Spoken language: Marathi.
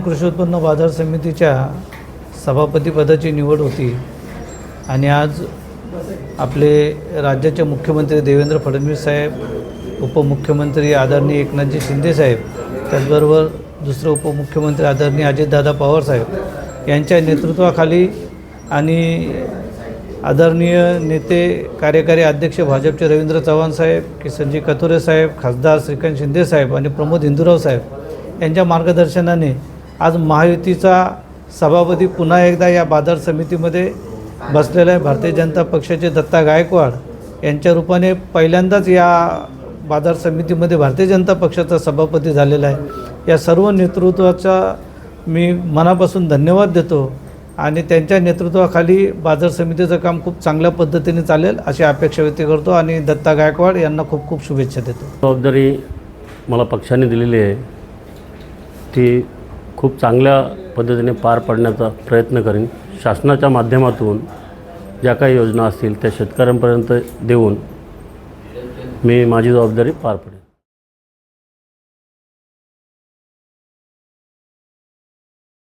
कृषी उत्पन्न बाजार समितीच्या सभापतीपदाची निवड होती. आणि आज आपले राज्याचे मुख्यमंत्री देवेंद्र फडणवीस साहेब उपमुख्यमंत्री आदरणीय एकनाथजी शिंदे साहेब त्याचबरोबर दुसरं उपमुख्यमंत्री आदरणीय अजितदादा पवार साहेब यांच्या नेतृत्वाखाली आणि आदरणीय नेते कार्यकारी अध्यक्ष भाजपचे रवींद्र चव्हाण साहेब किसनजी कथोरे साहेब खासदार श्रीकांत शिंदे साहेब आणि प्रमोद हिंदुराव साहेब यांच्या मार्गदर्शनाने आज महायुतीचा सभापती पुन्हा एकदा या बाजार समितीमध्ये बसलेला आहे. भारतीय जनता पक्षाचे दत्ता गायकवाड यांच्या रूपाने पहिल्यांदाच या बाजार समितीमध्ये भारतीय जनता पक्षाचा सभापती झालेला आहे. या सर्व नेतृत्वाचा मी मनापासून धन्यवाद देतो आणि त्यांच्या नेतृत्वाखाली बाजार समितीचं काम खूप चांगल्या पद्धतीने चालेल अशी अपेक्षा व्यक्त करतो आणि दत्ता गायकवाड यांना खूप खूप शुभेच्छा देतो. जबाबदारी मला पक्षाने दिलेली आहे. ती खूप चांगल्या पद्धतीने पार पाडण्याचा प्रयत्न करेन. शासनाच्या माध्यमातून ज्या काही योजना असतील त्या शेतकऱ्यांपर्यंत देऊन मी माझी जबाबदारी पार पडेन.